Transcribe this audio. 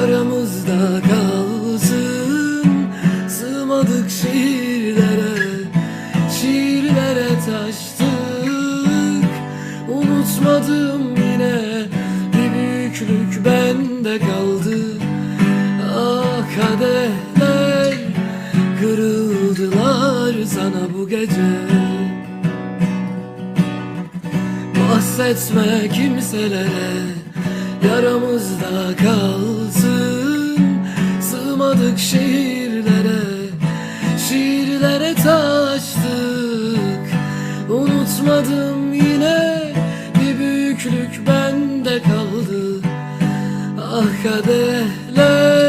Yaramızda kalsın. Sığmadık şiirlere Şiirlere taştık. Unutmadım yine Bir büyüklük bende kaldı. Ah kadehler Kırıldılar sana bu gece. Bahsetme kimselere Yaramızda kalsın. Sığmadık şiirlere Şiirlere taştık. Unutmadım yine Bir büyüklük bende kaldı. Ah kadehler